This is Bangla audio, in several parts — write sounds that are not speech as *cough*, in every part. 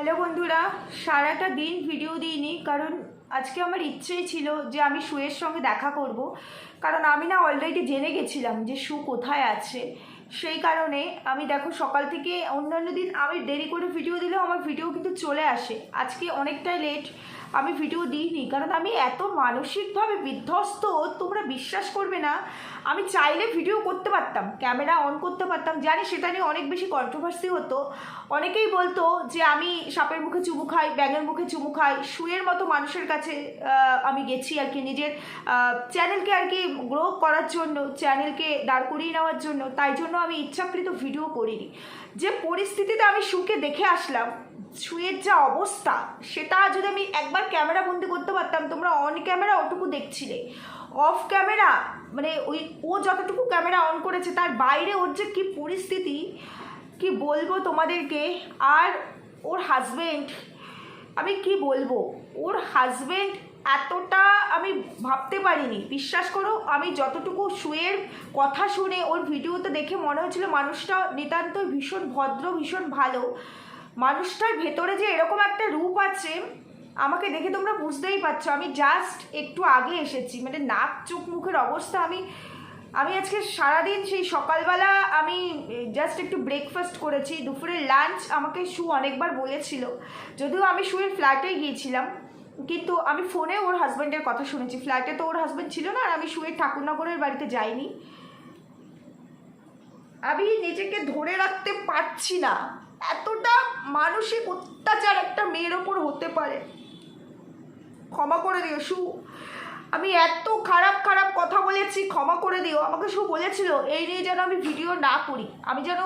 হ্যালো বন্ধুরা, সারাটা দিন ভিডিও দিইনি, কারণ আজকে আমার ইচ্ছেই ছিল যে আমি সুয়ের সঙ্গে দেখা করব। কারণ আমি না অলরেডি জেনে গেছিলাম যে সু কোথায় আছে। সেই কারণে আমি দেখো সকাল থেকে অন্যান্য দিন আমি দেরি করে ভিডিও দিলেও আমার ভিডিও কিন্তু চলে আসে। আজকে অনেকটাই লেট আমি ভিডিও দিইনি। কারণ আমি এত মানসিকভাবে বিধ্বস্ত, তোমরা বিশ্বাস করবে না, আমি চাইলে ভিডিও করতে পারতাম ক্যামেরা অন করতে পারতাম। জানি সেটা নিয়ে অনেক বেশি কন্ট্রোভার্সি হতো। অনেকেই বলতো যে আমি সাপের মুখে চুমু খাই, ব্যাঙের মুখে চুমু খাই, শুয়ের মতো মানুষের কাছে আমি গেছি আর কি নিজের চ্যানেলকে আর কি গ্রো করার জন্য চ্যানেলকে দাঁড় করিয়ে নেওয়ার জন্য। তাই জন্য আমি ইচ্ছাকৃত ভিডিও করিনি। যে পরিস্থিতিতে আমি শুকে দেখে আসলাম শুয়ের যা অবস্থা, সেটা যদি আমি একবার ক্যামেরা বন্দি করতে পারতাম, তোমরা অন ক্যামেরা ওটুকু দেখছিলে। অফ ক্যামেরা মানে ওই, ও যতটুকু ক্যামেরা অন করেছে, তার বাইরে ওর যে কী পরিস্থিতি, কি বলব তোমাদেরকে? আর ওর হাজবেন্ড আমি কি বলব? ওর হাজবেন্ড এতটা আমি ভাবতে পারিনি। বিশ্বাস করো, আমি যতটুকু শুয়ের কথা শুনে ওর ভিডিওতে দেখে মনে হচ্ছিল মানুষটা নিতান্তই ভীষণ ভদ্র, ভীষণ ভালো। মানুষটার ভেতরে যে এরকম একটা রূপ আছে, আমাকে দেখে তোমরা বুঝতেই পারছ। আমি জাস্ট একটু আগে এসেছি। মানে নাক, চোখ, মুখের অবস্থা আমি আমি আজকে সারাদিন সেই সকালবেলা আমি জাস্ট একটু ব্রেকফাস্ট করেছি। দুপুরের লাঞ্চ আমাকে শু অনেকবার বলেছিল। যদিও আমি শুয়ের ফ্ল্যাটে গিয়েছিলাম। কিন্তু আমি ফোনে ওর হাজব্যান্ডের কথা শুনেছি। ফ্ল্যাটে তো ওর হাজব্যান্ড ছিল না আর আমি শুয়ে ঠাকুরনগরের বাড়িতে যাইনি। আমি নিজেকে ধরে রাখতে পারছি না। এতটা মানসিক অত্যাচার একটা মেয়ের ওপর হতে পারে। ক্ষমা করে দিও, সু। আমি এত খারাপ খারাপ কথা বলেছি, ক্ষমা করে দিও। আমাকে সু বলেছিল, এই নিয়ে যেন আমি ভিডিও না করি। আমি যেন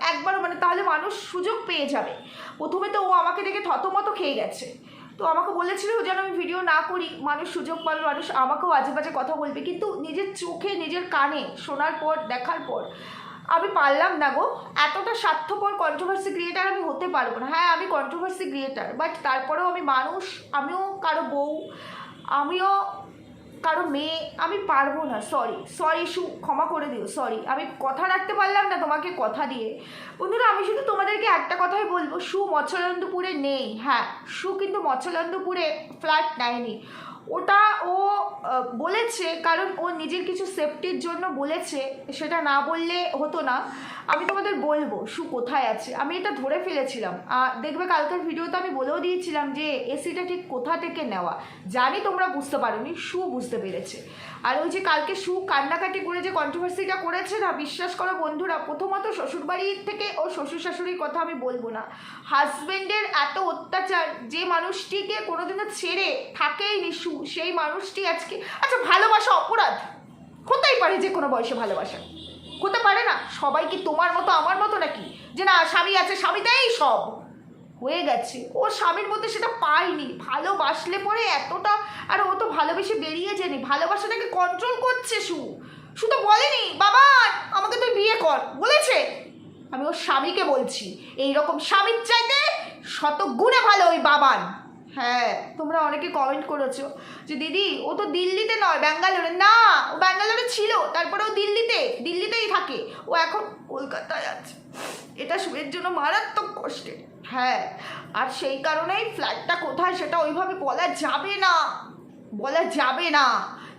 একবার মানে তাহলে মানুষ সুযোগ পেয়ে যাবে। প্রথমে তো ও আমাকে দেখে থতমত খেয়ে গেছে। তো আমাকে বলেছিল যেন আমি ভিডিও না করি। মানুষ সুযোগ পাবে, মানুষ আমাকেও আজে বাজে কথা বলবে। কিন্তু নিজের চোখে, নিজের কানে শোনার পর, দেখার পর আমি পারলাম না গো। এতটা স্বার্থপর কন্ট্রোভার্সি ক্রিয়েটার আমি হতে পারব না। হ্যাঁ আমি কন্ট্রোভার্সি ক্রিয়েটার বাট তারপরেও আমি মানুষ, আমিও কারও বউ, আমিও কারও মেয়ে, আমি পারব না সরি সরি সু, ক্ষমা করে দিও সরি আমি কথা রাখতে পারলাম না তোমাকে কথা দিয়ে। বন্ধুরা, আমি শুধু তোমাদেরকে একটা কথাই বলব, সু মৎস্যনন্দপুরে নেই হ্যাঁ সু কিন্তু মৎস্যনন্দপুরে ফ্ল্যাট নেয়নি। ওটা ও বলেছে, কারণ ও নিজের কিছু সেফটির জন্য বলেছে, সেটা না বললে হতো না। আমি তোমাদের বলব, সু কোথায় আছে? আমি এটা ধরে ফেলেছিলাম। দেখবে কালকের ভিডিওতে আমি বলেও দিয়েছিলাম যে এসিটা ঠিক কোথা থেকে নেওয়া? জানি তোমরা বুঝতে পারোনি, সু বুঝতে পেরেছে। আর ওই যে কালকে সু কান্নাকাটি করে যে কন্ট্রোভার্সিটা করেছে না, বিশ্বাস করো বন্ধুরা, প্রথমত শ্বশুরবাড়ির থেকে ও শ্বশুর শাশুড়ির কথা আমি বলব না। হাজবেন্ডের এত অত্যাচার, যে মানুষটিকে কোনোদিনও ছেড়ে থাকেই নি সু, সেই মানুষটি আজকে আচ্ছা ভালোবাসা অপরাধ। হতেই পারে যে কোনো বয়সে ভালোবাসা। হতে পারে না? সবাই কি তোমার মতো আমার মতো নাকি? যে না, স্বামী আছে, স্বামীতেই সব। হয়ে গেছে। ও স্বামীর মধ্যে সেটা পায়নি। ভালোবাসলে পরে এতটা, আর ও তো ভালোবেসে বেরিয়ে যায়নি। ভালোবাসাটাকে কন্ট্রোল করছে শু সু তো বলেনি, বাবা, আমাকে তুই বিয়ে কর। বলেছে। আমি ওর স্বামীকে বলছি এই রকম স্বামীর চাইতে শত গুণে ভালো ওই বাবান। হ্যাঁ। তোমরা অনেকে কমেন্ট করেছ যে, দিদি, ও তো দিল্লিতে নয়, ব্যাঙ্গালোরে। না, ও ব্যাঙ্গালোরে ছিল, তারপরে ও দিল্লিতে, দিল্লিতেই থাকে। ও এখন কলকাতায় আছে। এটা শুভের জন্য মারাত্মক কষ্টে। হ্যাঁ আর সেই কারণেই ফ্ল্যাটটা কোথায় সেটা ওইভাবে বলা যাবে না। বলা যাবে না।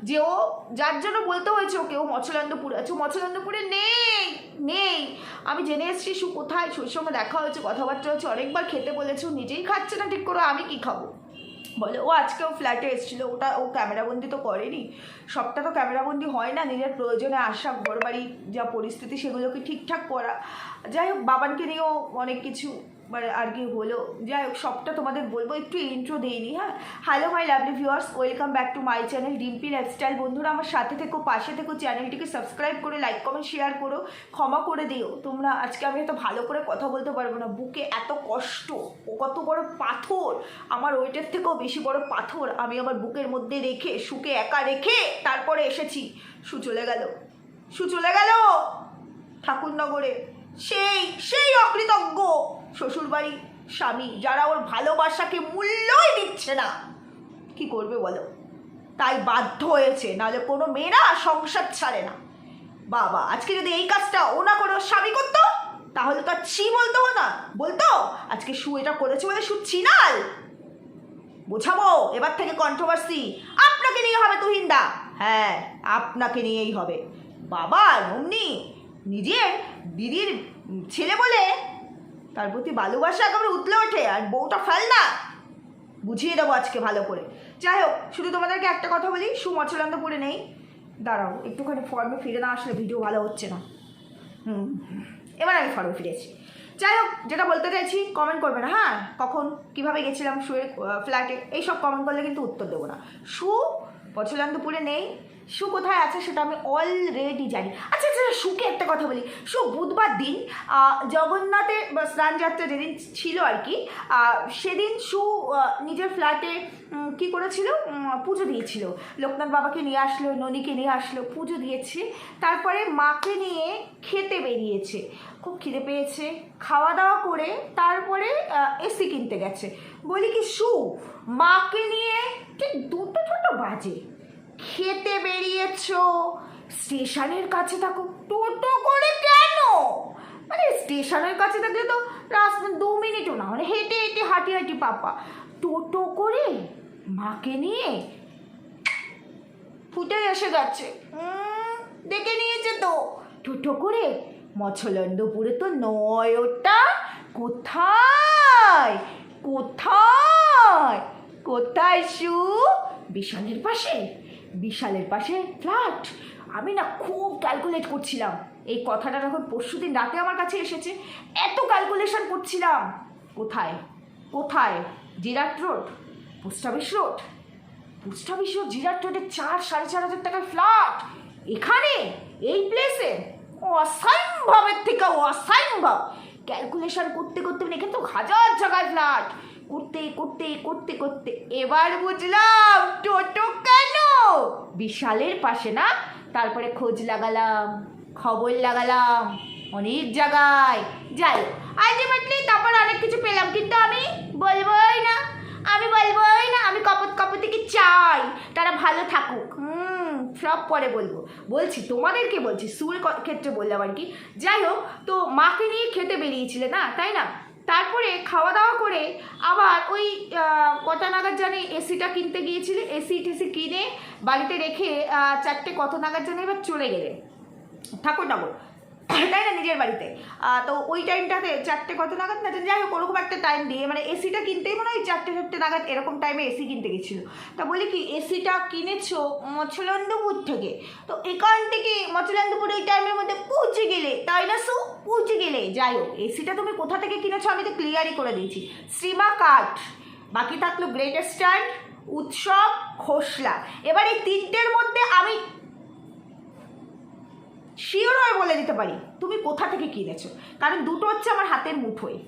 যে ও যার জন্য বলতে হয়েছে ওকে, ও মৎস্যলন্দপুরে আছে ও মৎস্যলন্দপুরে নেই নেই। আমি জেনে এসেছি সু কোথায় সুর সঙ্গে দেখা হয়েছে, কথাবার্তা হচ্ছে অনেকবার খেতে বলেছে, ও নিজেই খাচ্ছে না ঠিক করে, আমি কি খাব? বলে, ও আজকে ও ফ্ল্যাটে এসেছিল, ওটা, ও ক্যামেরাবন্দি তো করেনি। সবটা তো ক্যামেরাবন্দি হয় না, নিজের প্রয়োজনে আসা ঘর বাড়ি যা পরিস্থিতি, সেগুলোকে ঠিকঠাক করা। যাই হোক, বাবানকে নিয়েও অনেক কিছু মানে আর কি হলো। যাই হোক, সবটা তোমাদের বলব। একটু ইন্ট্রো দিইনি হ্যাঁ? Hello my lovely viewers welcome back to my channel Dimpi lifestyle বন্ধুরা, আমার সাথে থেকো, পাশে থেকো, চ্যানেলটিকে সাবস্ক্রাইব করে লাইক কমেন্ট শেয়ার করো, ক্ষমা করে দিও। তোমরা আজকে আমি এত ভালো করে কথা বলতে পারব না। বুকে এত কষ্ট, ও কত বড় পাথর। আমার ওয়েটের থেকেও বেশি বড় পাথর আমি আমার বুকের মধ্যে রেখে, শুকে একা রেখে তারপরে এসেছি। সু চলে গেল। সু চলে গেল। ঠাকুরনগরে। সেই সেই অকৃতজ্ঞ। শ্বশুরবাড়ি স্বামী যারা ওর ভালোবাসাকে মূল্যই দিচ্ছে না। কি করবে বলো? তাই বাধ্য হয়েছে, নাহলে কোনো মেয়েরা সংসার ছাড়ে না। বাবা, আজকে যদি এই কাজটা ও না করে স্বামী করতো, তাহলে তো আর ছি বলতো না। বলতো, আজকে শু এটা করেছে বলে শু চিনাল বোঝাবো? এবার থেকে কন্ট্রোভার্সি আপনাকে নিয়ে হবে তুহিন্দা। হ্যাঁ আপনাকে নিয়েই হবে। বাবা অমনি নিজের দিদির ছেলে বলে তার প্রতি ভালোবাসা একেবারে উতলে ওঠে আর বউটা ফেল না। বুঝিয়ে দেবো আজকে ভালো করে। যাই হোক, শুধু তোমাদেরকে একটা কথা বলি সুমচলান্তপুরে নেই। দাঁড়াও, একটুখানি ফর্মে ফিরে না আসলে ভিডিও ভালো হচ্ছে না। হুম, এবার আমি ফর্মে ফিরেছি। যাই হোক, যেটা বলতে চাইছি কমেন্ট করবে না হ্যাঁ? কখন, কীভাবে গেছিলাম শুয়ের ফ্ল্যাটে এইসব কমেন্ট করলে কিন্তু উত্তর দেবো না। শু পছলান্তপুরে নেই শু কোথায় আছে সেটা আমি অলরেডি জানি। আচ্ছা আচ্ছা শুকে একটা কথা বলি। শু বুধবার দিন জগন্নাথের স্নানযাত্রা যেদিন ছিল আর কি সেদিন আহ, নিজের ফ্ল্যাটে কি করেছিল? পুজো দিয়েছিল। লোকনাথ বাবাকে নিয়ে আসলো ননীকে নিয়ে আসলো পুজো দিয়েছে। তারপরে মাকে নিয়ে খেতে বেরিয়েছে। খুব খিদে পেয়েছে। খাওয়া দাওয়া করে তারপরে এসি কিনতে গেছে। বলি কি শু মাকে নিয়ে ঠিক দুটো ছোটো বাজে। খেতে বেরিয়েছো। স্টেশনের কাছে থাকো। টোটো করে কেন? মানে স্টেশনের কাছে থাকলে তো রাস্তা দু মিনিটও না। মানে হেঁটে হেঁটে হাঁটি হাঁটি পাপা। টোটো করে মাকে নিয়ে ফুটে এসে উম, ডেকে নিয়েছে তো। টোটো করে মছলন্দপুরে তো নয় ওটা। কোথায়? কোথায়? কোথায় শু বিশালের পাশে? বিশালের পাশে ফ্ল্যাট। আমি না খুব ক্যালকুলেট করছিলাম। এই কথাটা যখন পরশু দিন রাতে আমার কাছে এসেছে, এত ক্যালকুলেশন করছিলাম। কোথায়? কোথায়? Jirat road? Post office road? Post office road, Jirat রোডে চার, সাড়ে চার হাজার টাকার ফ্ল্যাট। এখানে? এই প্লেসে অসম্ভবের থেকে অসম্ভব। ক্যালকুলেশন করতে করতে মানে এখানে তো হাজার জায়গায় ফ্ল্যাট। করতে করতে করতে করতে। এবার বুঝলাম টোটো কেন? বিশালের পাশে না? তারপরে খোঁজ লাগালাম, খবর লাগালাম, অনেক জায়গায়। যাই, আলটিমেটলি তারপর অনেক কিছু পেলাম, কিন্তু আমি বলবোই না, আমি বলবোই না, আমি কপত কপতিকে চাই? তারা ভালো থাকুক, হুম, সব পরে বলব। বলছি তোমাদেরকে বলছি? সুর ক্ষেত্রে বললাম আর কি। যাই হোক, তো মাকে নিয়ে খেতে বেরিয়েছিলে না, তাই না? তারপরে খাওয়া দাওয়া করে আবার ওই কটা নাগাদ জানি এসিটা কিনতে গিয়েছিলে, এসি, টেসি কিনে বাড়িতে রেখে চারটে কত নাগাদ জানি এবার চলে গেলে ঠাকুর ঠাকুরনগর। তাই না নিজের বাড়িতে? তো ওই টাইমটাতে চারটে কত নাগাদ? না যাই হোক, ওরকম একটা টাইম দিয়ে মানে এসিটা কিনতেই মনে হয় চারটে চারটে নাগাদ এরকম টাইমে এসি কিনতে গেছিল। তা বলি কি এসিটা কিনেছো মছলন্দপুর থেকে? তো এখান থেকে মছলন্দপুর ওই টাইমের মধ্যে পৌঁছে গেলে, তাই না সু? পৌঁছে গেলে, যাই হোক এসিটা তুমি কোথা থেকে কিনেছো আমি তো ক্লিয়ারই করে দিয়েছি। শ্রীমা কাঠ বাকি থাকল গ্রেট স্টার্ট উৎসব, খোসলা। এবার এই তিনটের মধ্যে আমি শিওর হয়ে বলে দিতে পারি। তুমি কোথা থেকে কিনেছো? কারণ দুটো হচ্ছে আমার হাতের মুঠোয়।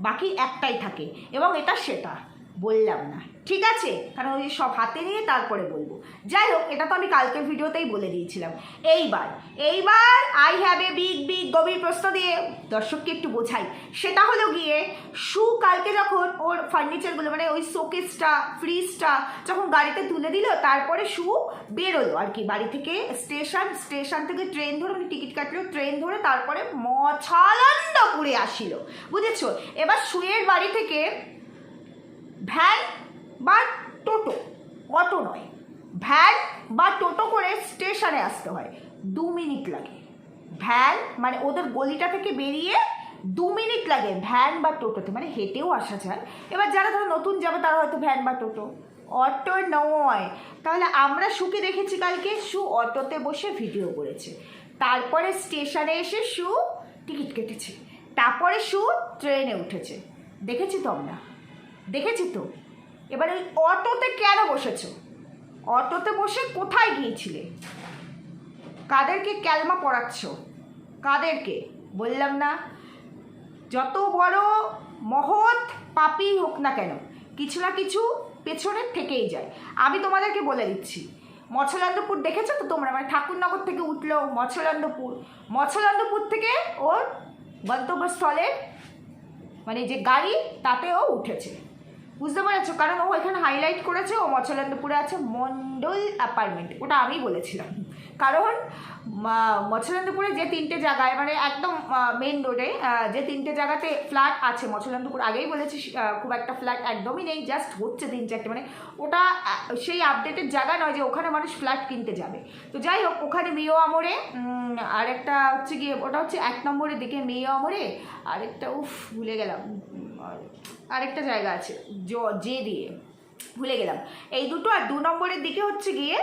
বাকি একটাই থাকে এবং এটা সেটা। বললাম না। ঠিক আছে? কারণ ওই সব হাতে নিয়ে তারপরে বলব। যাই হোক, এটা তো আমি কালকের ভিডিওতেই বলে দিয়েছিলাম। এইবার এইবার I have a big big গভীর প্রশ্ন দিয়ে দর্শককে একটু বোঝাই। সেটা হলো গিয়ে শু কালকে যখন ওর ফার্নিচারগুলো মানে ওই শোকেসটা ফ্রিজটা যখন গাড়িতে তুলে দিল, তারপরে শু বেরোলো আর কি। বাড়ি থেকে স্টেশন স্টেশন থেকে ট্রেন ধরে মানে টিকিট কাটলো, ট্রেন ধরে তারপরে মছালন্দপুরে আসিল। বুঝেছ? এবার শুয়ের বাড়ি থেকে ভ্যান বা টোটো, অটো নয়। ভ্যান বা টোটো করে স্টেশনে আসতে হয়, দু মিনিট লাগে। ভ্যান মানে ওদের গলিটা থেকে বেরিয়ে দু মিনিট লাগে ভ্যান বা টোটোতে মানে হেঁটেও আসা যায়। এবার যারা ধরো নতুন যাবে, তারা হয়তো ভ্যান বা টোটো। অটো নয়। তাহলে আমরা শুকে দেখেছি কালকে শু অটোতে বসে ভিডিও করেছে। তারপরে স্টেশনে এসে সু টিকিট কেটেছে। তারপরে শু ট্রেনে উঠেছে। দেখেছি তো আমরা? দেখেছি তো। এবার ওই অটোতে কেন বসেছো? অটোতে বসে কোথায় গিয়েছিলে? কাদেরকে ক্যালমা পড়াচ্ছ কাদেরকে? বললাম না। যত বড় মহৎ পাপি হোক না কেন, কিছু না কিছু পেছনের থেকেই যায়। আমি তোমাদেরকে বলে দিচ্ছি মৎস্যলন্দপুর দেখেছ তো তোমরা? মানে ঠাকুরনগর থেকে উঠল মৎস্যলন্দপুর মৎস্যলন্দপুর থেকে ওর গন্তব্যস্থলে মানে যে গাড়ি, তাতেও উঠেছে। বুঝতে পেরেছ? কারণ ও এখানে হাইলাইট করেছে, ও মৎস্যলন্দপুরে আছে, মন্ডল অ্যাপার্টমেন্ট ওটা আমি বলেছিলাম। কারণ, মা- যে তিনটে জায়গায় মানে একদম মেন রোডে যে তিনটে জায়গাতে ফ্ল্যাট আছে মৎস্যনন্দপুর আগেই বলেছি খুব একটা ফ্ল্যাট একদমই নেই জাস্ট হচ্ছে তিন চারটে মানে ওটা সেই আপডেটের জায়গা নয় যে ওখানে মানুষ ফ্ল্যাট কিনতে যাবে। তো যাই হোক, ওখানে মেয়ে আমরে আরেকটা হচ্ছে গিয়ে, ওটা হচ্ছে এক নম্বরের দিকে মেয়ে আমরে, আরেকটা, উফ, ভুলে গেলাম। আরেকটা জায়গা আছে জ জে দিয়ে। ভুলে গেলাম। এই দুটো আর দু নম্বরের দিকে হচ্ছে গিয়ে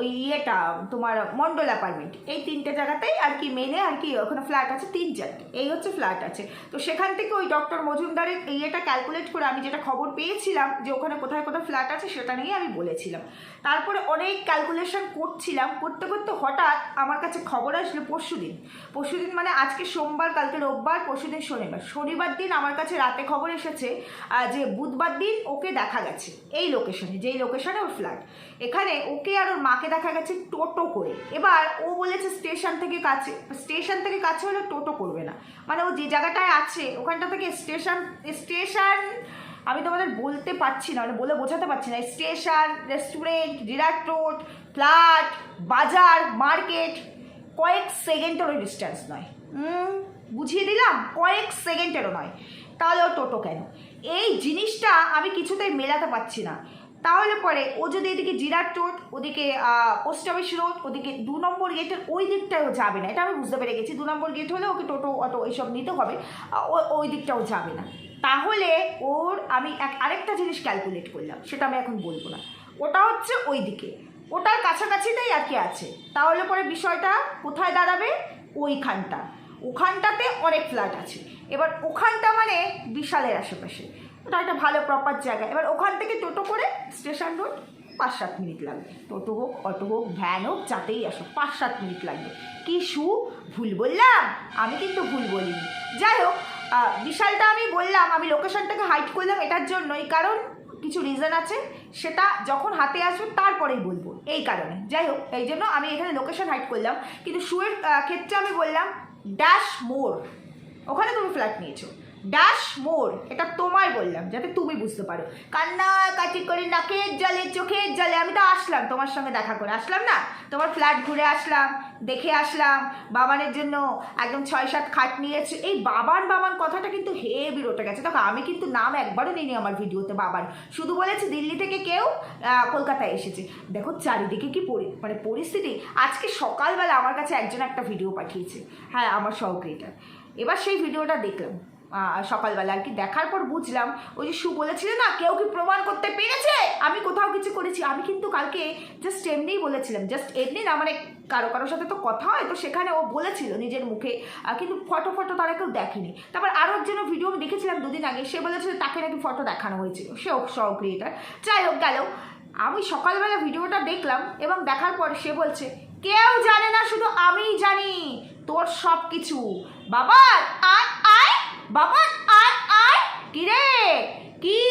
ওই ইয়েটা, তোমার মন্ডল অ্যাপার্টমেন্ট এই তিনটে জায়গাতেই আর কি মেনে আর কি ওখানে ফ্ল্যাট আছে, তিন চারটে। এই হচ্ছে ফ্ল্যাট আছে। তো সেখান থেকে ওই ডক্টর মজুমদারের ইয়েটা ক্যালকুলেট করে আমি যেটা খবর পেয়েছিলাম যে ওখানে কোথায় কোথায় ফ্ল্যাট আছে সেটা নিয়ে আমি বলেছিলাম। তারপরে অনেক ক্যালকুলেশন করছিলাম। করতে করতে হঠাৎ আমার কাছে খবর আসলো পরশু দিন পরশু দিন মানে আজকে সোমবার, কালকে রোববার পরশু দিন শনিবার। শনিবার দিন আমার কাছে রাতে খবর এসেছে যে বুধবার দিন ওকে দেখা গেছে এই লোকেশনে যেই লোকেশনে ওর ফ্ল্যাট এখানে ওকে আর ওর মাকে দেখা গেছে টোটো করে। এবার ও বলেছে স্টেশন থেকে কাছে। স্টেশন থেকে কাছে হলে টোটো করবে না। মানে ও যে জায়গাটায় আছে, ওখানটা থেকে স্টেশন স্টেশন আমি তোমাদের বলতে পারছি না মানে বলে বোঝাতে পারছি না। Station restaurant Jirat road flat বাজার মার্কেট কয়েক সেকেন্ডেরও ডিস্টেন্স নয়। বুঝিয়ে দিলাম, কয়েক সেকেন্ডেরও নয়। তাহলেও টোটো কেন? এই জিনিসটা আমি কিছুতেই মেলাতে পারছি না। তাহলে পরে ও যদি এদিকে জিরাট রোড ওদিকে পোস্ট অফিস রোড ওদিকে দু নম্বর গেটের ওই দিকটাও যাবে না। এটা আমি বুঝতে পেরে গেছি। দু নম্বর গেট হলে ওকে টোটো, অটো এইসব নিতে হবে। ওই দিকটাও যাবে না। তাহলে ওর আমি এক, আরেকটা জিনিস ক্যালকুলেট করলাম, সেটা আমি এখন বলব না। ওটা হচ্ছে ওই দিকে। ওটার কাছাকাছিতেই আর কি আছে। তাহলে পরে বিষয়টা কোথায় দাঁড়াবে? ওইখানটা। ওখানটাতে অনেক ফ্ল্যাট আছে। এবার ওখানটা মানে বিশালের আশেপাশে। ওটা একটা ভালো প্রপার জায়গা। এবার ওখান থেকে টোটো করে স্টেশন রোড পাঁচ সাত মিনিট লাগবে। টোটো হোক, অটো হোক, ভ্যান হোক, যাতেই আসো পাঁচ সাত মিনিট লাগবে। কি সু, ভুল বললাম? আমি কিন্তু ভুল বলিনি। যাই হোক বিশালটা আমি বললাম, আমি লোকেশনটাকে হাইট করলাম এটার জন্যই। কারণ কিছু রিজন আছে, সেটা যখন হাতে আসবে তারপরেই বলব। এই কারণে। যাই হোক, এই জন্য আমি এখানে লোকেশন হাইড করলাম। কিন্তু শুয়ের ক্ষেত্রে আমি বললাম ড্যাশ মোড় ওখানে তুমি ফ্ল্যাট নিয়েছো। ড্যাশ মোড় এটা তোমায় বললাম, যাতে তুমি বুঝতে পারো। কান্না কাটি করে নাকের জলে, চোখের জলে, আমি তো আসলাম তোমার সঙ্গে দেখা করে। আসলাম না? তোমার ফ্ল্যাট ঘুরে আসলাম, দেখে আসলাম, বাবানের জন্য একদম ছয় সাত খাট নিয়েছে। এই বাবান বাবান কথাটা কিন্তু হেভি রটে গেছে। দেখো, আমি কিন্তু নাম একবারও নিইনি আমার ভিডিওতে বাবান শুধু বলেছি দিল্লি থেকে কেউ কলকাতায় এসেছে। দেখো চারিদিকে কি পরি মানে পরিস্থিতি। আজকে সকালবেলা আমার কাছে একজন একটা ভিডিও পাঠিয়েছে। হ্যাঁ আমার সহক্রিয়েটার এবার সেই ভিডিওটা দেখলাম। সকালবেলা আর কি। দেখার পর বুঝলাম, ওই যে সু বলেছিল না, কেউ কি প্রমাণ করতে পেরেছে? আমি কোথাও কিছু করেছি। আমি কিন্তু কালকে জাস্ট এমনিই বলেছিলাম জাস্ট এমনি না মানে কারও কারোর সাথে তো কথা হয়, তো সেখানে ও বলেছিল নিজের মুখে। কিন্তু ফটো ফটো তারা কেউ দেখেনি। তারপর আরও যেন ভিডিও আমি দেখেছিলাম দুদিন আগে, সে বলেছিল তাকে নাকি ফটো দেখানো হয়েছিল। সে সহ ক্রিয়েটার যাই হোক, গেল। আমি সকালবেলা ভিডিওটা দেখলাম এবং দেখার পর সে বলছে কেউ জানে না, শুধু আমিই জানি তোর সব কিছু বাবা, আয় আয়, বাবা, আয় আয়, কি রে? কি?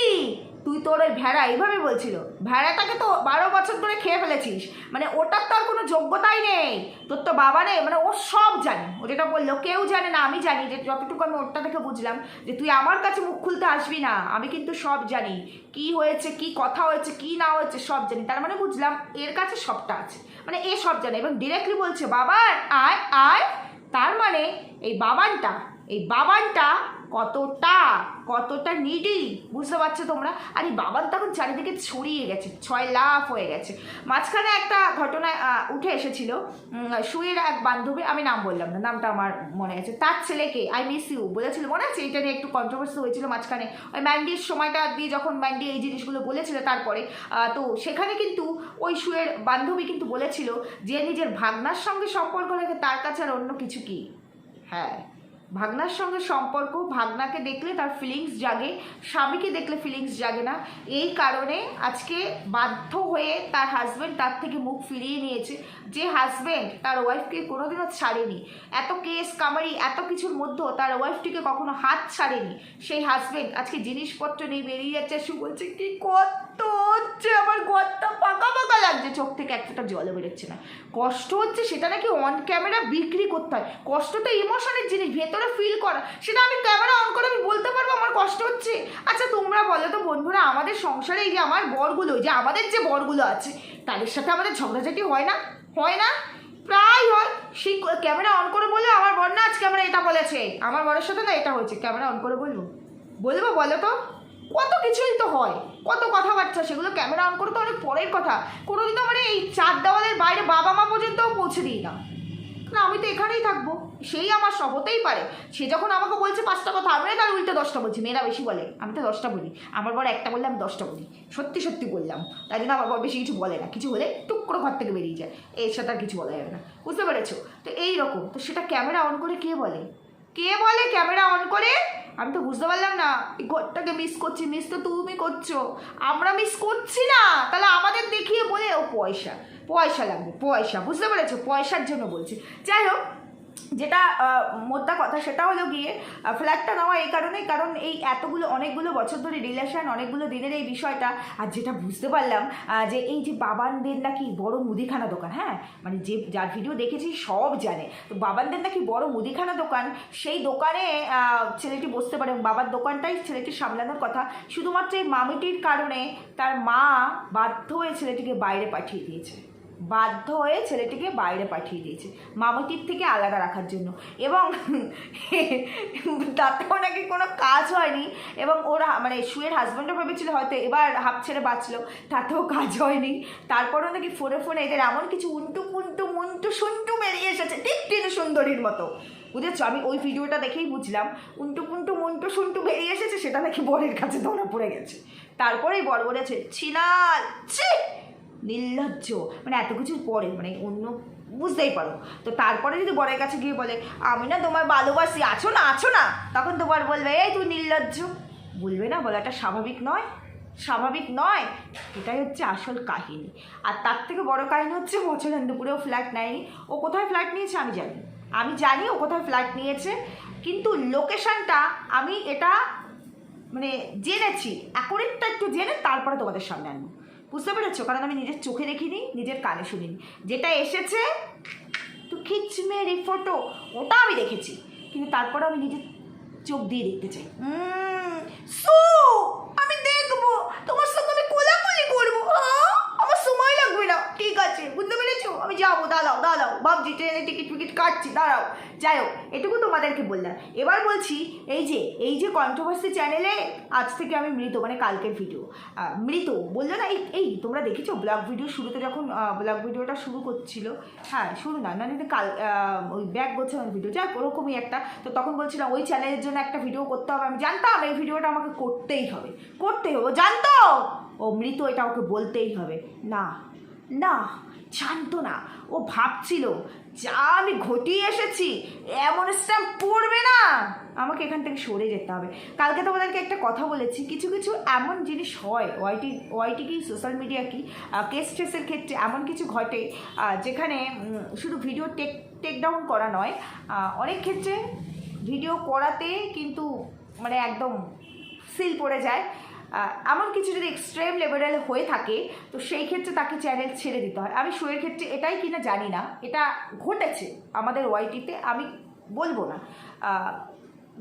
তুই তোর ওই ভেড়া এইভাবে বলছিল। ভেড়াটাকে তো বারো বছর ধরে খেয়ে ফেলেছিস। মানে ওটার তো আর কোনো যোগ্যতাই নেই। তোর তো বাবা নেই মানে ও সব জানে। ও যেটা বলল, কেউ জানে না, আমি জানি যে যতটুকু আমি ওরটা থেকে বুঝলাম যে তুই আমার কাছে মুখ খুলতে আসবি না। আমি কিন্তু সব জানি। কি হয়েছে, কি কথা হয়েছে, কি না হয়েছে, সব জানি। তার মানে বুঝলাম এর কাছে সবটা আছে। মানে এ সব জানে। এবং ডিরেক্টলি বলছে বাবার আয় আয়। তার মানে এই বাবানটা এই বাবানটা কতটা কতটা নিডি বুঝতে পারছ তোমরা? আর এই বাবার তখন চারিদিকে ছড়িয়ে গেছে, ছয় লাফ হয়ে গেছে। মাঝখানে একটা ঘটনা উঠে এসেছিল। সুয়ের এক বান্ধবী, আমি নাম বললাম না, নামটা আমার মনে আছে। তার ছেলেকে আই মিস ইউ বলেছিল, মনে আছে? এটা নিয়ে একটু কন্ট্রোভার্সি হয়েছিল মাঝখানে। ওই ম্যান্ডির সময়টা দিয়ে যখন ম্যান্ডি এই জিনিসগুলো বলেছিল তারপরে তো সেখানে কিন্তু ওই সুয়ের বান্ধবী কিন্তু বলেছিল যে, নিজের ভাগনার সঙ্গে সম্পর্ক রেখে তার কাছে আর অন্য কিছু কি? হ্যাঁ। ভাগনার সঙ্গে সম্পর্ক, ভাগনাকে দেখলে তার ফিলিংস জাগে, স্বামীকে দেখলে ফিলিংস জাগে না। এই কারণে আজকে বাধ্য হয়ে তার হাজব্যান্ড তার থেকে মুখ ফিরিয়ে নিয়েছে যে হাজব্যান্ড তার ওয়াইফকে কোনোদিনও ছাড়েনি। এত কেস কামারি, এত কিছুর মধ্যেও তার ওয়াইফটিকে কখনো হাত ছাড়েনি। সেই হাজব্যান্ড আজকে জিনিসপত্র নিয়ে বেরিয়ে যাচ্ছে শু বলছে, কি কত হচ্ছে? আমার ঘরটা পাকা পাকা লাগছে চোখ থেকে এক ফোঁটা বেরোচ্ছে না। কষ্ট হচ্ছে সেটা নাকি অন ক্যামেরা বিক্রি করতে হয়। কষ্ট তো ইমোশনের জিনিস, ভেতরে ফিল করা। সেটা আমি ক্যামেরা অন করে আমি বলতে পারব আমার কষ্ট হচ্ছে। আচ্ছা তোমরা বলো তো বন্ধুরা, আমাদের সংসারে এই যে আমার বরগুলো যে আমাদের যে বরগুলো আছে, তাদের সাথে আমাদের ঝগড়াঝাটি হয় না? হয় না? প্রায় হয়। সেই ক্যামেরা অন করে বললে, আমার বর না আজকে আমরা এটা বলেছে। আমার বরের সাথে না এটা হয়েছে। ক্যামেরা অন করে বলব বলব, বলো তো। কত কিছুই তো হয়, কত কথাবার্তা, সেগুলো ক্যামেরা অন করে তো অনেক পরের কথা। কোনোদিনও মানে এই চার দেওয়ালের বাইরে বাবা মা পর্যন্তও পৌঁছে দিই না। না, আমি তো এখানেই থাকব, সেই আমার সব হতেই পারে। সে যখন আমাকে বলছে পাঁচটা কথা, আমি তার উল্টে দশটা বলছি। মেয়েরা বেশি বলে, আমি তো দশটা বলি। আমার বর একটা বললে আমি দশটা বলি। সত্যি সত্যি বললাম। তাই জন্য আমার বর বেশি কিছু বলে না। কিছু হলে টুক করে ঘর থেকে বেরিয়ে যায়। এর সাথে আর কিছু বলা যাবে না। বুঝতে পেরেছ? তো এই রকম তো সেটা ক্যামেরা অন করে কে বলে? কে বলে ক্যামেরা অন করে আমি তো বুঝতে পারলাম না। এই ঘরটাকে মিস করছি মিস তো তুমি করছ। আমরা মিস করছি না। তাহলে আমাদের দেখিয়ে বলে, ও পয়সা পয়সা লাগবে, পয়সা, বুঝতে পেরেছ? পয়সার জন্য বলছি। যাই হোক যেটা মোদ্দা কথা সেটা হলো গিয়ে ফ্ল্যাটটা নেওয়া এই কারণেই, কারণ এই এতগুলো, অনেকগুলো বছর ধরে রিলেশন অনেকগুলো দিনের এই বিষয়টা, আর যেটা বুঝতে পারলাম যে এই যে বাবানদের নাকি বড় মুদিখানা দোকান হ্যাঁ? মানে যে যার ভিডিও দেখেছি সব জানে। তো বাবানদের নাকি বড় মুদিখানা দোকান, সেই দোকানে ছেলেটি বসতে পারে বাবার দোকানটাই ছেলেটি সামলানোর কথা। শুধুমাত্র এই মামিটির কারণে তার মা বাধ্য হয়ে ছেলেটিকে বাইরে পাঠিয়ে দিয়েছে। বাধ্য হয়ে ছেলেটিকে বাইরে পাঠিয়ে দিয়েছে। মামাটির থেকে আলাদা রাখার জন্য। এবং *laughs* তাতেও নাকি কোনো কাজ হয়নি। এবং ওরা মানে শুয়ের হাজব্যান্ডও ভেবেছিল হয়তো এবার হাফ ছেড়ে বাঁচলো। তাতেও কাজ হয়নি। তারপরেও নাকি ফোনে ফোনে এদের এমন কিছু উন্টু পুন্টু মুন্টু সুন্টু বেরিয়ে এসেছে। ঠিক টিনু সুন্দরীর মতো। বুঝেছ? আমি ওই ভিডিওটা দেখেই বুঝলাম। উন্টু পুন্টু মুন্টু সুন্টু বেরিয়ে এসেছে, সেটা নাকি বরের কাছে ধরা পড়ে গেছে। তারপরেই বর বলেছে ছিনাল ছি! নির্লজ্জ। মানে এত কিছুর পরে মানে অন্য বুঝতেই পারো। তো তারপরে যদি বরের কাছে গিয়ে বলে, আমি না তোমার ভালোবাসি, আছো না আছো না? তখন তোমার বলবে, এই তুই নির্লজ্জ। বলবে না, বলাটা স্বাভাবিক নয় স্বাভাবিক নয়। এটাই হচ্ছে আসল কাহিনী। আর তার থেকে বড় কাহিনী হচ্ছে মচলান্দপুরেও ফ্ল্যাট নেয়নি। ও কোথায় ফ্ল্যাট নিয়েছে আমি জানি আমি জানি ও কোথায় ফ্ল্যাট নিয়েছে, কিন্তু লোকেশানটা আমি এটা মানে জেনেছি। অ্যাকোরেটটা একটু জেনে তারপরে তোমাদের সামনে আনব। বুঝতে পেরেছ? কারণ আমি নিজের চোখে দেখিনি, নিজের কানে শুনিনি। যেটা এসেছে, তো খিচ মেরি ফটো ওটা আমি দেখেছি। কিন্তু তারপরে আমি নিজের চোখ দিয়ে দেখতে চাই। সু, আমি দেখব। তোমার সঙ্গে আমি কোলাকুলি করব। না ঠিক আছে, বুঝতে পেরেছ? আমি যাব, দাঁড়াও দাঁড়াও ভাবছি ট্রেনে টিকিট ফিকিট কাটছি, দাঁড়াও, যাই হোক, এটুকু তোমাদেরকে বললাম। এবার বলছি, এই যে এই যে কন্ট্রোভার্সি চ্যানেলে আজ থেকে আমি মৃত মানে কালকের ভিডিও মৃত, বলল না, এই এই, তোমরা দেখেছ ব্লগ ভিডিও শুরুতে যখন ব্লগ ভিডিওটা শুরু করছিল হ্যাঁ শুরু না না কাল ওই ব্যাগ গোছানোর ভিডিও যাক, ওরকমই একটা, তো তখন বলছিলাম, ওই চ্যানেলের জন্য একটা ভিডিও করতে হবে। আমি জানতাম এই ভিডিওটা আমাকে করতেই হবে করতেই হবে জানতো? ও মৃত, এটা ওকে বলতেই হবে। না না জানতো না। ও ভাবছিল, যা আমি ঘটিয়ে এসেছি, এমন স্ট্যাম্প পড়বে না। আমাকে এখান থেকে সরে যেতে হবে। কালকে তোমাদেরকে একটা কথা বলেছি, কিছু কিছু এমন জিনিস হয়, ওয়াইটি ওয়াইটি কি, সোশ্যাল মিডিয়া কি কেস টেসের ক্ষেত্রে এমন কিছু ঘটে যেখানে শুধু ভিডিও টেক টেক ডাউন করা নয় অনেক ক্ষেত্রে ভিডিও করাতে কিন্তু মানে একদম সিল পড়ে যায়। এমন কিছু যদি এক্সট্রিম লেভেল হয়ে থাকে, তো সেই ক্ষেত্রে তাকে চ্যানেল ছেড়ে দিতে হয়। আমি শোয়ের ক্ষেত্রে এটাই কিনা জানি না। এটা ঘটেছে আমাদের ওয়াইটিতে আমি বলব না।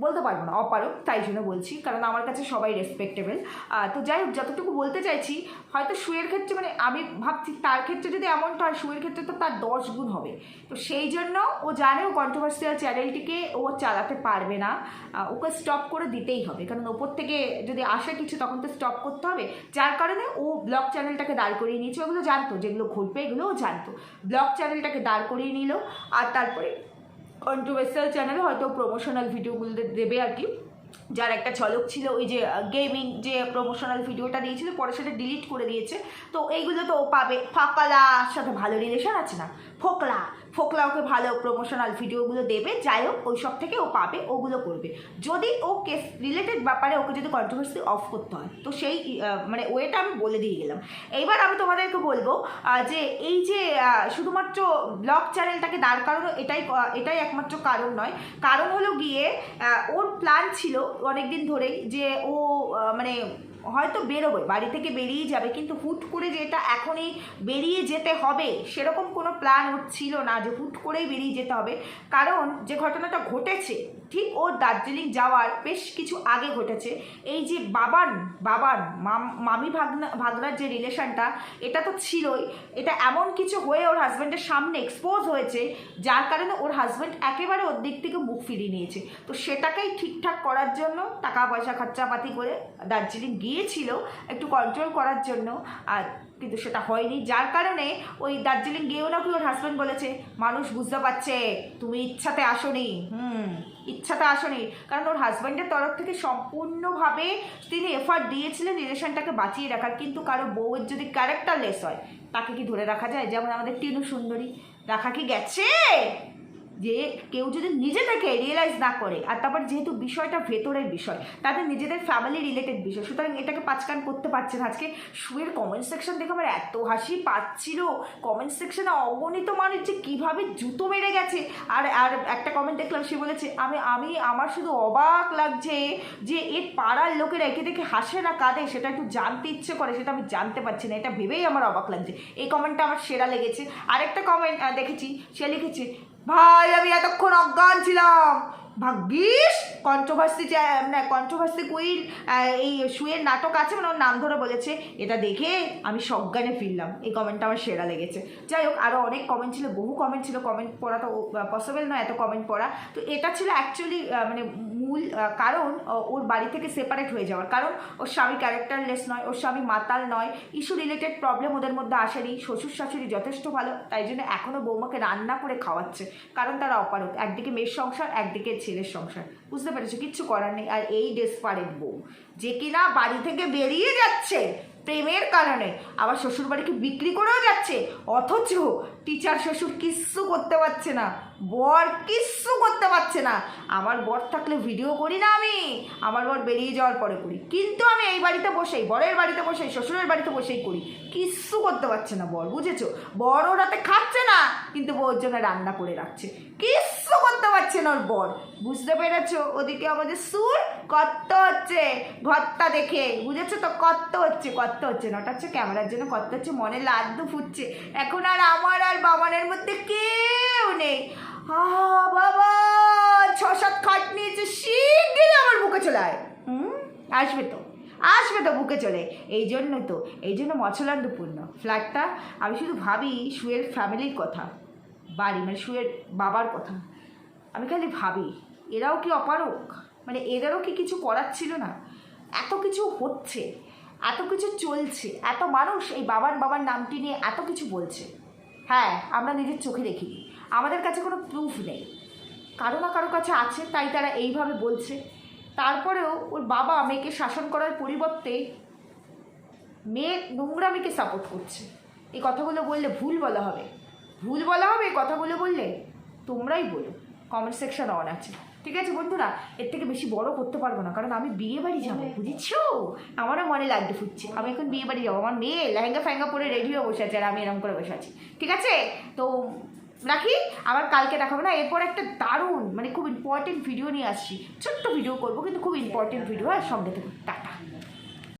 বলতে পারব না অপারক তাই জন্য বলছি, কারণ আমার কাছে সবাই রেসপেক্টেবল তো যাই হোক, যতটুকু বলতে চাইছি, হয়তো শুয়ের ক্ষেত্রে মানে আমি ভাবছি তার ক্ষেত্রে যদি এমনটা হয় শুয়ের ক্ষেত্রে তো তার দশ গুণ হবে। তো সেই জন্য ও জানে ও কন্ট্রোভার্সিয়াল চ্যানেলটিকে ও চালাতে পারবে না। ওকে স্টপ করে দিতেই হবে, কারণ ওপর থেকে যদি আসে কিছু, তখন তো স্টপ করতে হবে। যার কারণে ও ব্লগ চ্যানেলটাকে দাঁড় করিয়ে নিয়েছে, ওগুলো জানতো, যেগুলো ঘটবে এগুলো ও জানতো। ব্লগ চ্যানেলটাকে দাঁড় করিয়ে নিল, আর তারপরে কন্ট্রোভার্সিয়াল চ্যানেলে হয়তো প্রমোশনাল ভিডিওগুলো দেবে আর কি। যার একটা ঝলক ছিল, ওই যে গেমিং যে প্রমোশনাল ভিডিওটা দিয়েছিল, পরে সেটা ডিলিট করে দিয়েছে। তো এইগুলো তো পাবে। ফাকালার সাথে ভালো রিলেশন আছে না। ফোকলা। ফোকলা ওকে ভালো প্রমোশনাল ভিডিওগুলো দেবে, যাই হোক ওই সব থেকে ও পাবে, ওগুলো করবে। যদি ও কেস রিলেটেড ব্যাপারে ওকে যদি কন্ট্রোভার্সি অফ করতে হয়, তো সেই মানে ওয়েটা আমি বলে দিয়ে গেলাম। এইবার আমি তোমাদেরকে বলব যে এই যে শুধুমাত্র ব্লগ চ্যানেলটাকে দাঁড় করানো এটাই এটাই একমাত্র কারণ নয়। কারণ হলো গিয়ে ওর প্ল্যান ছিল অনেক দিন ধরেই যে ও মানে হয়তো বেরোবে, বাড়ি থেকে বেরিয়ে যাবে, কিন্তু হুট করে যে এটা এখনই বেরিয়ে যেতে হবে, সেরকম কোনো প্ল্যান ওর ছিল না যে হুট করেই বেরিয়ে যেতে হবে। কারণ যে ঘটনাটা ঘটেছে, ঠিক ওর দার্জিলিং যাওয়ার বেশ কিছু আগে ঘটেছে। এই যে বাবার বাবার মাম- ভাগনা, ভাগনার যে রিলেশনটা, এটা তো ছিলই। এটা এমন কিছু হয়ে ওর হাজব্যান্ডের সামনে এক্সপোজ হয়েছে, যার কারণে ওর হাজব্যান্ড একেবারে ওর দিক থেকে মুখ ফিরিয়ে নিয়েছে। তো সেটাকেই ঠিকঠাক করার জন্য টাকা পয়সা খরচাপাতি করে দার্জিলিং গিয়েছিল একটু কন্ট্রোল করার জন্য। আর কিন্তু সেটা হয়নি। যার কারণে ওই দার্জিলিং গিয়েও নাকি ওর হাজব্যান্ড বলেছে, মানুষ বুঝতে পারছে, তুমি ইচ্ছাতে আসোনি। হুম, ইচ্ছাতে আসোনি। কারণ ওর হাজব্যান্ডের তরফ থেকে সম্পূর্ণভাবে তিনি এফার্ট দিয়েছিলেন রিলেশনটাকে বাঁচিয়ে রাখার। কিন্তু কারও বউয়ের যদি ক্যারেক্টারলেস হয়, তাকে কি ধরে রাখা যায়? যেমন আমাদের টিনু সুন্দরী। রাখা কি গেছে? যে কেউ যদি নিজে থেকে রিয়েলাইজ না করে, আর তারপর যেহেতু বিষয়টা ভেতরের বিষয়, তাদের নিজেদের ফ্যামিলি রিলেটেড বিষয়, সুতরাং এটাকে পাঁচকান করতে পারছে না। আজকে শুয়ের কমেন্ট সেকশন দেখে আমার এত হাসি পাচ্ছিল। কমেন্ট সেকশনে অগণিত মানুষ যে কীভাবে জুতো মেরে গেছে। আর আর একটা কমেন্ট দেখলাম, সে বলেছে, আমি আমি, আমার শুধু অবাক লাগছে যে এর পাড়ার লোকেরা একে দেখে হাসে না, কাঁদে। সেটা একটু জানতে ইচ্ছে করে, সেটা আমি জানতে পারছি না। এটা ভেবেই আমার অবাক লাগছে। এই কমেন্টটা আমার সেরা লেগেছে। আরেকটা কমেন্ট দেখেছি, সে লিখেছে ভাই, আমি এতক্ষণ অজ্ঞান ছিলাম। ভাগ্যিস কন্ট্রোভার্সি না কন্ট্রোভার্সি কুইন এই শুয়ের নাটক আছে মানে ওর নাম ধরে বলেছে। এটা দেখে আমি সজ্ঞানে ফিরলাম। এই কমেন্টটা আমার সেরা লেগেছে। যাই হোক আরও অনেক কমেন্ট ছিল, বহু কমেন্ট ছিল। কমেন্ট পড়া তো পসিবল নয় এত কমেন্ট পড়া। তো এটা ছিল অ্যাকচুয়ালি মানে মূল কারণ ওর বাড়ি থেকে সেপারেট হয়ে যাওয়ার। কারণ, ওর স্বামী ক্যারেক্টারলেস নয়, ওর স্বামী মাতাল নয় ইস্যু রিলেটেড প্রবলেম ওদের মধ্যে আসেনি, শ্বশুর শাশুড়ি যথেষ্ট ভালো, তাই জন্য এখনও বৌমাকে রান্না করে খাওয়াচ্ছে। কারণ তারা অপারক একদিকে মেয়ের সংসার, একদিকে ছেলের সংসার। বুঝতে পেরেছ? কিচ্ছু করার নেই, আর এই ডেসপারেট বউ। যে কিনা বাড়ি থেকে বেরিয়ে যাচ্ছে প্রেমের কারণে। আবার শ্বশুর বাড়িকে বিক্রি করেও যাচ্ছে। অথচ টিচার শ্বশুর কিচ্ছু করতে পারছে না। বর কিচ্ছু করতে পারছে না। আমার বর থাকলে ভিডিও করি না আমি। আমার বর বেরিয়ে যাওয়ার পরে করি। কিন্তু আমি এই বাড়িতে বসেই, বরের বাড়িতে বসেই, শ্বশুরের বাড়িতে বসেই করি। কিচ্ছু করতে পারছে না বর, বুঝেছ? বর ও রাতে খাচ্ছে না, কিন্তু বউর জন্য রান্না করে রাখছে। কিচ্ছু করতে পারছে না ওর বর। বুঝতে পেরেছ? ওদিকে আমাদের সুর কত হচ্ছে, ঘরটা দেখে। বুঝেছ তো? কত হচ্ছে কত হচ্ছে। না ওটা হচ্ছে ক্যামেরার জন্য কত হচ্ছে মনে লাড্ডু ফুটছে। এখন আর আমার আর বাবানের মধ্যে কেউ নেই। আহ বাবা! ছ সাত খাট নিয়েছে শিগগিরই আমার বুকে চলে আয়। হুম? আসবে তো। আসবে তো বুকে চলে। এই জন্য তো, এই জন্য মছলান্দপূর্ণ। ফ্ল্যাটটা আমি শুধু ভাবি, শুয়ের ফ্যামিলির কথা। বাড়ি মানে শুয়ের বাবার কথা। আমি খালি ভাবি, এরাও কি অপারক মানে এদেরও কি কিছু করার ছিল না? এত কিছু হচ্ছে, এত কিছু চলছে, এত মানুষ এই বাবার বাবার নামটি নিয়ে এত কিছু বলছে। হ্যাঁ আমরা নিজের চোখে দেখিনি আমাদের কাছে কোনো প্রুফ নেই। কারও না কারও কাছে আছে, তাই তারা এইভাবে বলছে। তারপরেও ওর বাবা মেয়েকে শাসন করার পরিবর্তে মেয়ে নোংরা মেয়েকে সাপোর্ট করছে। এই কথাগুলো বললে ভুল বলা হবে। ভুল বলা হবে, এই কথাগুলো বললে তোমরাই বলো। কমেন্ট সেকশন অন আছে। ঠিক আছে বন্ধুরা? এর থেকে বেশি বড় করতে পারব না, কারণ আমি বিয়ে বাড়ি যাব, বুঝেছ? আমারও মনে লাগতে ফুটছে। আমি এখন বিয়ে বাড়ি যাব। আমার মেয়ে লেহেঙ্গা ফ্যাঙ্গা পরে রেডি হয়ে বসে আছে আর আমি এরকম করে বসে আছি। ঠিক আছে? তো রাখি, আবার কালকে দেখাবো না? এরপর একটা দারুণ মানে খুব ইম্পর্টেন্ট ভিডিও নিয়ে আসছি। ছোট্ট ভিডিও করব, কিন্তু খুব ইম্পর্টেন্ট ভিডিও আর সঙ্গে থেকে টাটা।